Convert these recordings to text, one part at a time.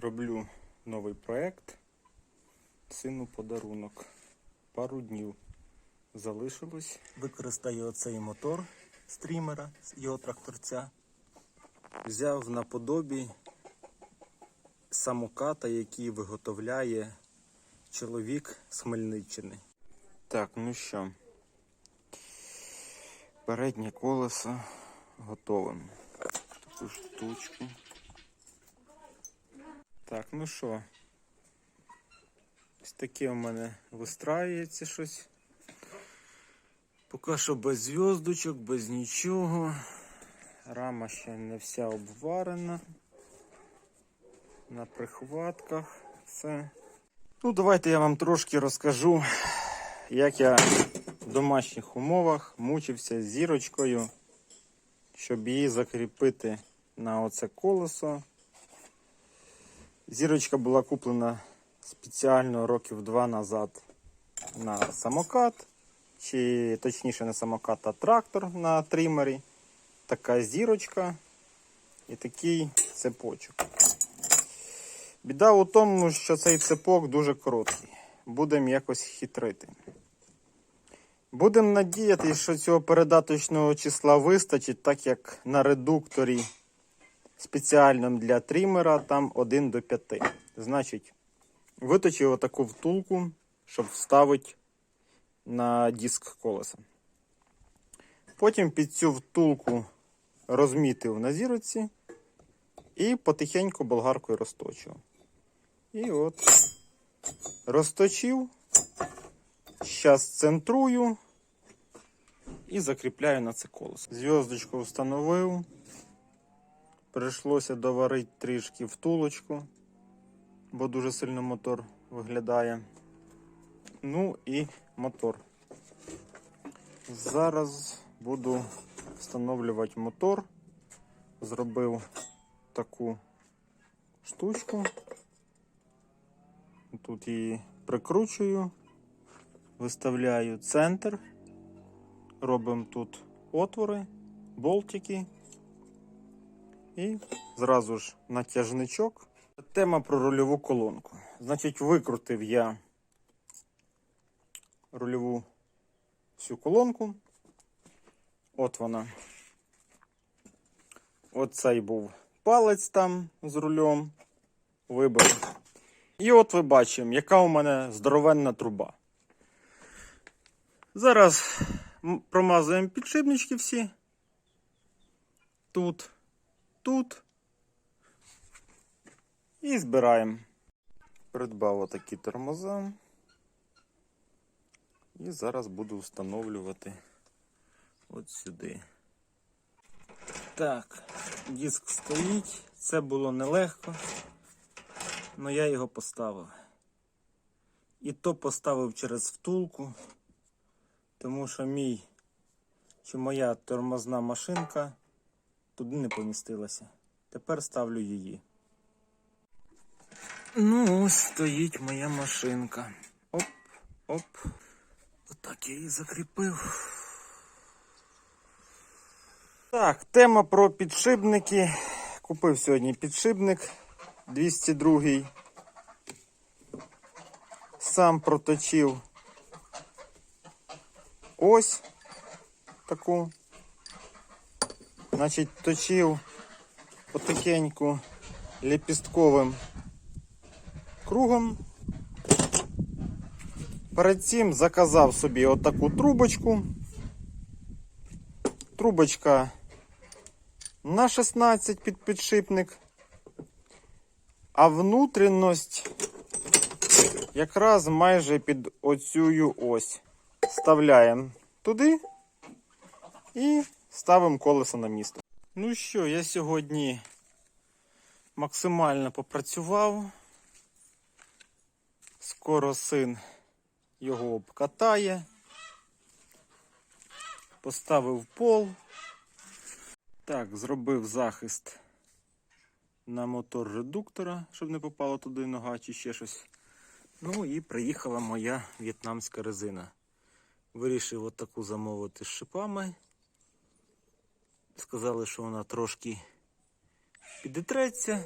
Роблю новий проект. Сину подарунок. Пару днів залишилось. Використаю оцей мотор стрімера з його тракторця. Взяв наподобі самоката, який виготовляє чоловік з Хмельниччини. Так, ну що, переднє колесо готове. Таку штучку. Так, ну що, ось таке у мене вистраюється щось. Поки що без зв'язочок, без нічого. Рама ще не вся обварена. На прихватках все. Ну, давайте я вам трошки розкажу, як я в домашніх умовах мучився з зірочкою, щоб її закріпити на оце колесо. Зірочка була куплена спеціально років два назад на самокат, чи точніше не самокат, а трактор на тримері. Така зірочка і такий цепочок. Біда у тому, що цей цепок дуже короткий. Будемо якось хитрити. Будемо надіятися, що цього передаточного числа вистачить, так як на редукторі спеціальному для тримера там 1 до 5. Значить, виточив отаку втулку, щоб вставити на диск колеса. Потім під цю втулку розмітив на зіроці і потихеньку болгаркою розточив. І от розточив. Зараз центрую і закріпляю на це колесо. Зв'язочку встановив. Прийшлося доварити трішки втулочку, бо дуже сильно мотор виглядає. Ну і мотор. Зараз буду встановлювати мотор. Зробив таку штучку. Тут її прикручую, виставляю центр, робимо тут отвори, болтики і зразу ж натяжничок. Тема про рульову колонку. Значить, викрутив я рульову всю колонку. От вона. Оцей був палець там з рулем. Вибив. І от ви бачимо, яка у мене здоровенна труба. Зараз промазуємо підшипнички всі. Тут, тут. І збираємо. Придбав такі тормоза. І зараз буду встановлювати от сюди. Так, диск стоїть. Це було нелегко. але я його поставив. І то поставив через втулку, тому що мій чи моя тормозна машинка туди не помістилася. Тепер ставлю її. Ну, ось стоїть моя машинка. Оп, оп. Отак я її закріпив. Так, тема про підшипники. Купив сьогодні підшипник 202. Сам проточив ось таку. Значить, точив потихеньку лепістковим кругом. Перед цим заказав собі отаку трубочку. Трубочка на 16 під підшипник. А внутрішність якраз майже під оцю ось. Вставляємо туди і ставимо колесо на місце. Ну що, я сьогодні максимально попрацював. Скоро син його обкатає. Поставив пол. Так, зробив захист на мотор редуктора, щоб не попало туди нога чи ще щось. Ну і приїхала моя в'єтнамська резина. Вирішив отаку замовити з шипами. Сказали, що вона трошки підітреться.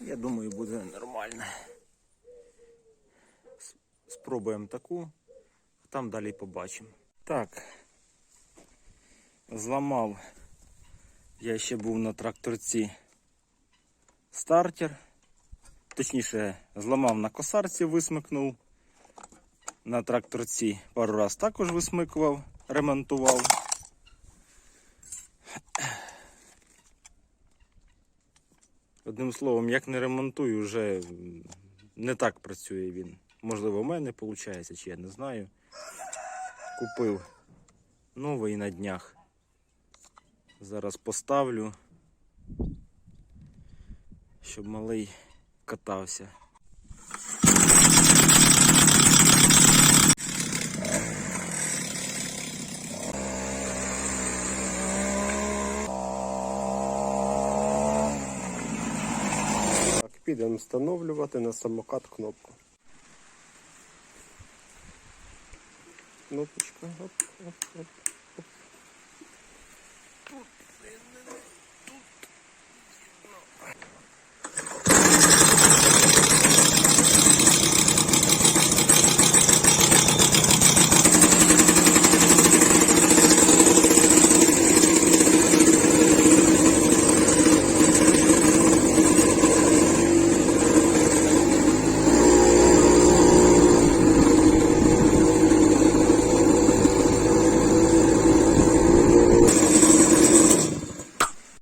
Я думаю, буде нормально. Спробуємо таку, там далі побачимо. Так. Зламав. Я ще був на тракторці стартер. Точніше, зламав на косарці, висмикнув. На тракторці пару раз також висмикував, ремонтував. Одним словом, як не ремонтую, вже не так працює він. Можливо, у мене виходить, чи я не знаю. Купив новий на днях. Зараз поставлю, щоб малий катався. Так, підемо встановлювати на самокат кнопку. Кнопочка. Оп, оп, оп, оп.